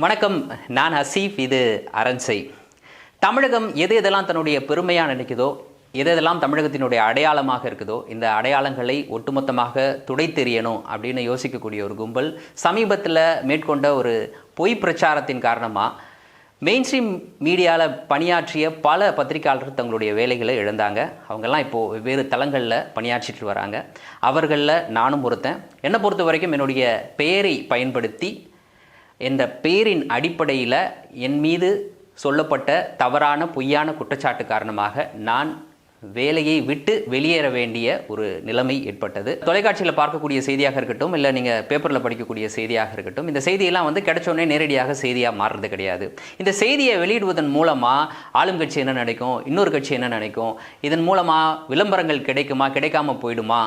வணக்கம் நான் ஹசீஃப் இது அரண்சை. தமிழகம் எது எதெல்லாம் தன்னுடைய பெருமையாக நினைக்குதோ எது எதெல்லாம் தமிழகத்தினுடைய அடையாளமாக இருக்குதோ இந்த அடையாளங்களை ஒட்டுமொத்தமாக துடைத்தெறியணும் அப்படின்னு யோசிக்கக்கூடிய ஒரு கும்பல் சமீபத்தில் மேற்கொண்ட ஒரு பொய் பிரச்சாரத்தின் காரணமாக மெயின் ஸ்ட்ரீம் மீடியாவில் பணியாற்றிய பல பத்திரிகையாளர்கள் தங்களுடைய வேலைகளை இழந்தாங்க. அவங்கெல்லாம் இப்போது வெவ்வேறு தளங்களில் பணியாற்றிட்டு வராங்க. அவர்களில் நானும் ஒருத்தன். என்னை பொறுத்த வரைக்கும் என்னுடைய பெயரை பயன்படுத்தி என்ற பேரின் அடிப்படையில் என் மீது சொல்லப்பட்ட தவறான பொய்யான குற்றச்சாட்டு காரணமாக நான் வேலையை விட்டு வெளியேற வேண்டிய ஒரு நிலைமை ஏற்பட்டது. தொலைக்காட்சியில் பார்க்கக்கூடிய செய்தியாக இருக்கட்டும் இல்லை நீங்கள் பேப்பரில் படிக்கக்கூடிய செய்தியாக இருக்கட்டும் இந்த செய்தியெல்லாம் வந்து கிடைச்சோடனே நேரடியாக செய்தியாக மாறுறது கிடையாது. இந்த செய்தியை வெளியிடுவதன் மூலமாக ஆளும் கட்சி என்ன நினைக்கும் இன்னொரு கட்சி என்ன நினைக்கும் இதன் மூலமாக விளம்பரங்கள் கிடைக்குமா கிடைக்காம போயிடுமா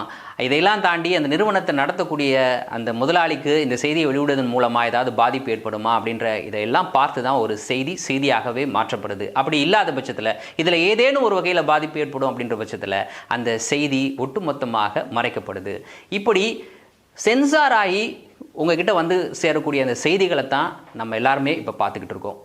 இதையெல்லாம் தாண்டி அந்த நிறுவனத்தை நடத்தக்கூடிய அந்த முதலாளிக்கு இந்த செய்தியை வெளியிடுவதன் மூலமாக ஏதாவது பாதிப்பு ஏற்படுமா அப்படின்ற இதையெல்லாம் பார்த்து தான் ஒரு செய்தி செய்தியாகவே மாற்றப்படுது. அப்படி இல்லாத பட்சத்தில் இதில் ஏதேனும் ஒரு வகையில் பாதிப்பு ஏற்படும் அப்படின்ற பட்சத்தில் அந்த செய்தி ஒட்டுமொத்தமாக மறைக்கப்படுது. இப்படி சென்சார் ஆகி உங்ககிட்ட வந்து சேரக்கூடிய அந்த செய்திகளை தான் நம்ம எல்லாருமே இப்போ பார்த்துக்கிட்டு இருக்கோம்.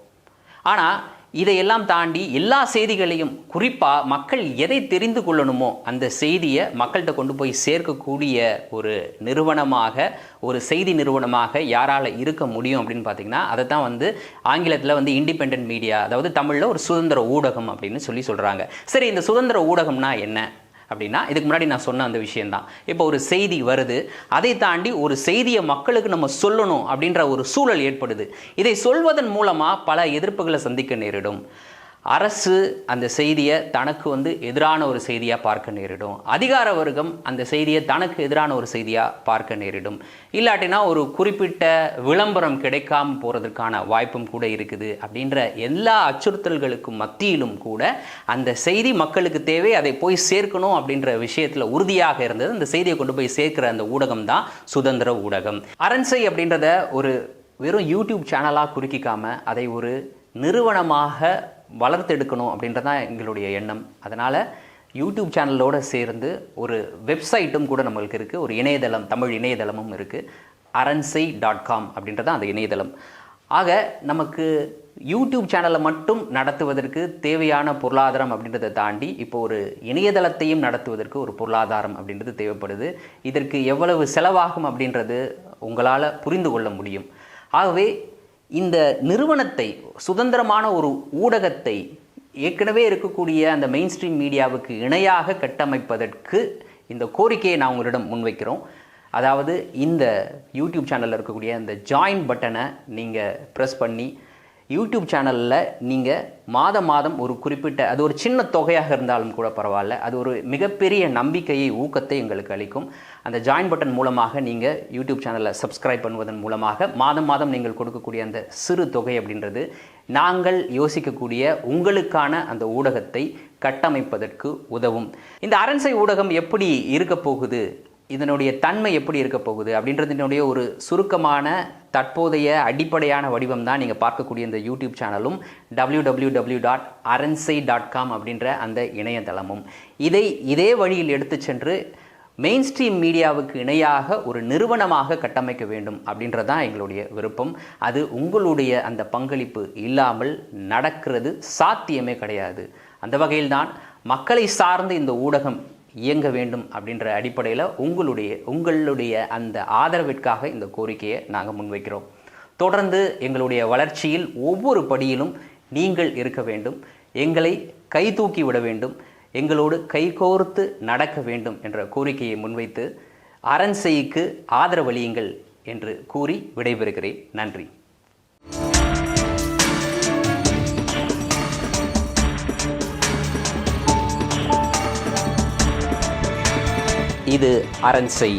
ஆனால் இதையெல்லாம் தாண்டி எல்லா செய்திகளையும் குறிப்பாக மக்கள் எதை தெரிந்து கொள்ளணுமோ அந்த செய்தியை மக்கள்கிட்ட கொண்டு போய் சேர்க்கக்கூடிய ஒரு நிறுவனமாக ஒரு செய்தி நிறுவனமாக யாரால் இருக்க முடியும் அப்படின்னு பார்த்தீங்கன்னா அதை தான் வந்து ஆங்கிலத்தில் வந்து இண்டிபெண்ட் மீடியா அதாவது தமிழில் ஒரு சுதந்திர ஊடகம் அப்படின்னு சொல்லி சொல்கிறாங்க சரி இந்த சுதந்திர ஊடகம்னா என்ன? அப்படின்னா இதுக்கு முன்னாடி நான் சொன்ன அந்த விஷயம்தான். இப்போ ஒரு செய்தி வருது அதை தாண்டி ஒரு செய்தியை மக்களுக்கு நம்ம சொல்லணும் அப்படின்ற ஒரு சூழல் ஏற்படுது. இதை சொல்வதன் மூலமாக பல எதிர்ப்புகளை சந்திக்க நேரிடும். அரசு அந்த செய்தியை தனக்கு வந்து எதிரான ஒரு செய்தியாக பார்க்க நேரிடும். அதிகார வர்க்கம் அந்த செய்தியை தனக்கு எதிரான ஒரு செய்தியாக பார்க்க நேரிடும். இல்லாட்டினா ஒரு குறிப்பிட்ட விளம்பரம் கிடைக்காம போகிறதுக்கான வாய்ப்பும் கூட இருக்குது. அப்படின்ற எல்லா அச்சுறுத்தல்களுக்கும் மத்தியிலும் கூட அந்த செய்தி மக்களுக்கு தேவை. அதை போய் சேர்க்கணும் அப்படின்ற விஷயத்தில் உறுதியாக இருந்தது. அந்த செய்தியை கொண்டு போய் சேர்க்கிற அந்த ஊடகம் தான் சுதந்திர ஊடகம். அரண்சை அப்படின்றத ஒரு வெறும் யூடியூப் சேனலாக குறிக்கிக்காமல் அதை ஒரு நிறுவனமாக வளர்த்தெடுக்கணும் அப்படின்றதான் எங்களுடைய எண்ணம். அதனால் யூடியூப் சேனலோடு சேர்ந்து ஒரு வெப்சைட்டும் கூட நம்மளுக்கு இருக்குது ஒரு இணையதளம் தமிழ் இணையதளமும் இருக்குது அரன்சை டாட் காம் அப்படின்றதான் அந்த இணையதளம். ஆக நமக்கு யூடியூப் சேனலை மட்டும் நடத்துவதற்கு தேவையான பொருளாதாரம் அப்படின்றத தாண்டி இப்போ ஒரு இணையதளத்தையும் நடத்துவதற்கு ஒரு பொருளாதாரம் அப்படின்றது தேவைப்படுது. இதற்கு எவ்வளவு செலவாகும் அப்படின்றது உங்களால் புரிந்து கொள்ள முடியும். ஆகவே இந்த நிறுவனத்தை சுதந்திரமான ஒரு ஊடகத்தை ஏற்கனவே இருக்கக்கூடிய அந்த மெயின் ஸ்ட்ரீம் மீடியாவுக்கு இணையாக கட்டமைப்பதற்கு இந்த கோரிக்கையை நான் உங்களிடம் முன்வைக்கிறோம். அதாவது இந்த யூடியூப் சேனலில் இருக்கக்கூடிய அந்த ஜாயின் பட்டனை நீங்கள் ப்ரெஸ் பண்ணி யூடியூப் சேனலில் நீங்கள் மாதம் மாதம் ஒரு குறிப்பிட்ட அது ஒரு சின்ன தொகையாக இருந்தாலும் கூட பரவாயில்ல. அது ஒரு மிகப்பெரிய நம்பிக்கையை ஊக்கத்தை எங்களுக்கு அளிக்கும். அந்த ஜாயின் பட்டன் மூலமாக நீங்கள் யூடியூப் சேனலை சப்ஸ்கிரைப் பண்ணுவதன் மூலமாக மாதம் மாதம் நீங்கள் கொடுக்கக்கூடிய அந்த சிறு தொகை அப்படின்றது நாங்கள் யோசிக்கக்கூடிய உங்களுக்கான அந்த ஊடகத்தை கட்டமைப்பதற்கு உதவும். இந்த அரண்சை ஊடகம் எப்படி இருக்க போகுது? இதனுடைய தன்மை எப்படி இருக்க போகுது அப்படின்றதுனுடைய ஒரு சுருக்கமான தற்போதைய அடிப்படையான வடிவம் தான் நீங்கள் பார்க்கக்கூடிய இந்த யூடியூப் சேனலும் டபிள்யூ டபிள்யூ டபிள்யூ டாட் அரன்சை டாட் காம் அப்படின்ற அந்த இணையதளமும். இதை இதே வழியில் எடுத்து சென்று மெயின் ஸ்ட்ரீம் மீடியாவுக்கு இணையாக ஒரு நிறுவனமாக கட்டமைக்க வேண்டும் அப்படின்றதான் எங்களுடைய விருப்பம். அது உங்களுடைய அந்த பங்களிப்பு இல்லாமல் நடக்கிறது சாத்தியமே கிடையாது. அந்த வகையில்தான் மக்களை சார்ந்து இந்த ஊடகம் இயங்க வேண்டும் அப்படின்ற அடிப்படையில் உங்களுடைய உங்களுடைய அந்த ஆதரவிற்காக இந்த கோரிக்கையை நாங்கள் முன்வைக்கிறோம். தொடர்ந்து எங்களுடைய வளர்ச்சியில் ஒவ்வொரு படியிலும் நீங்கள் இருக்க வேண்டும். எங்களை கை தூக்கி விட வேண்டும். எங்களோடு கைகோர்த்து நடக்க வேண்டும் என்ற கோரிக்கையை முன்வைத்து அரண்செய்க்கு ஆதரவளியுங்கள் என்று கூறி விடைபெறுகிறேன். நன்றி. இது அரண்செய்